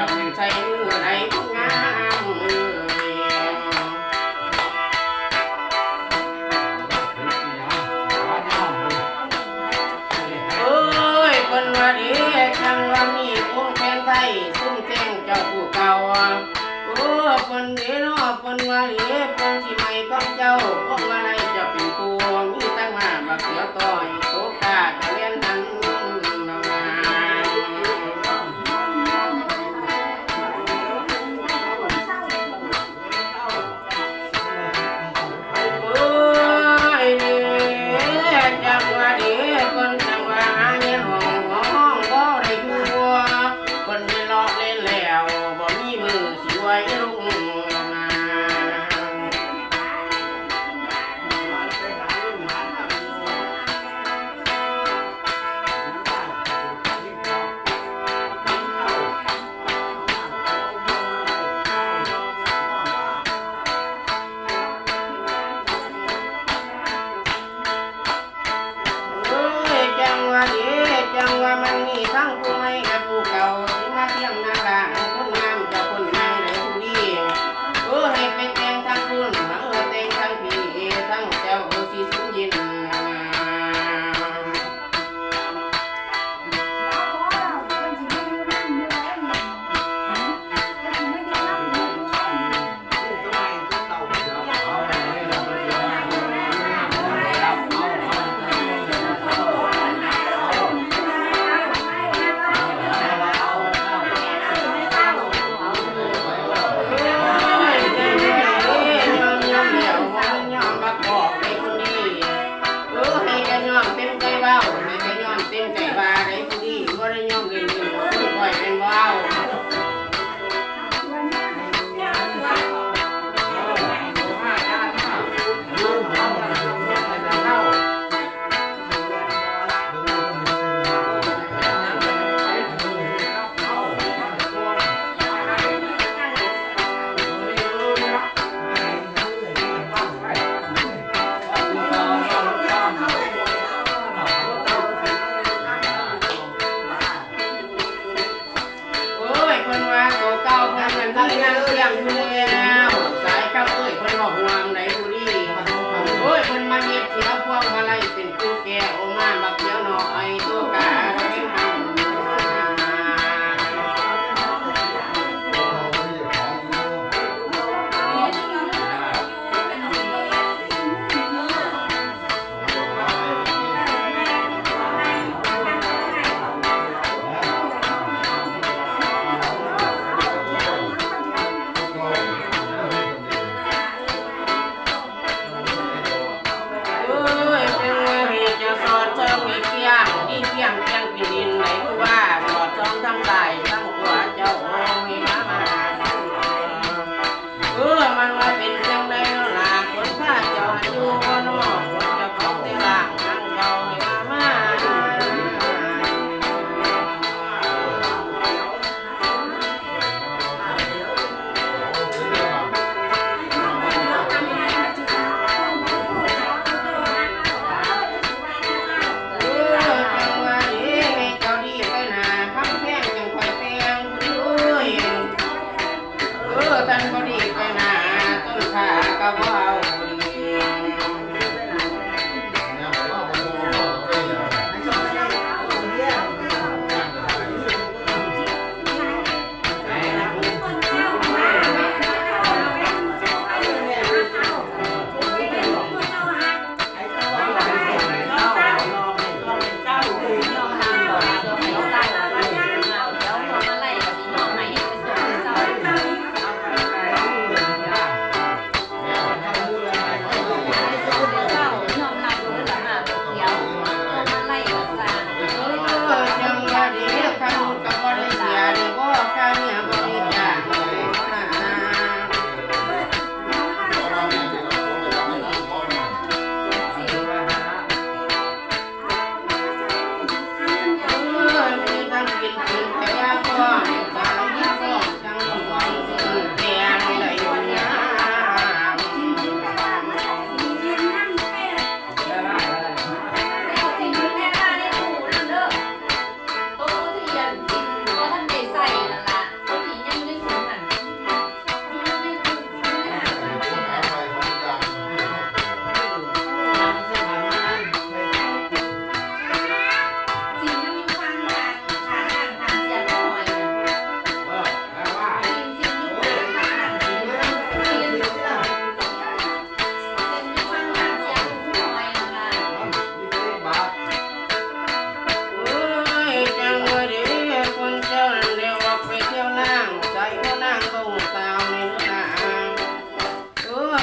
แล้วใจมือไหนงามเอ่ยเพิ่นวาดีทางวันนี้คงแทนไทยซุ่มแทงเจ้าผู้เก่าโอ้เพิ่ดีเนานวาดี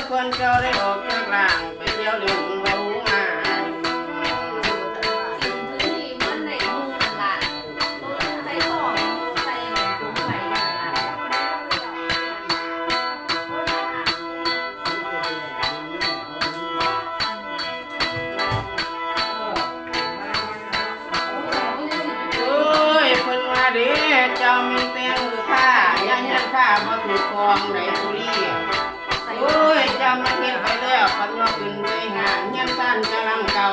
คนเจ้าได้ออกจากร่างไปเที่ยวลุงเบาหูหาเอ้ยเพิ่นว่าเด้เจ้ามีเตียงหรือผ้ายังยันผ้ามาถูกกองไหนสุรี โอ้ยจำมานเป็นเอาแล้วคนญญาขึ้นด้วยหาเงี้ยสั้นกำลังเก่า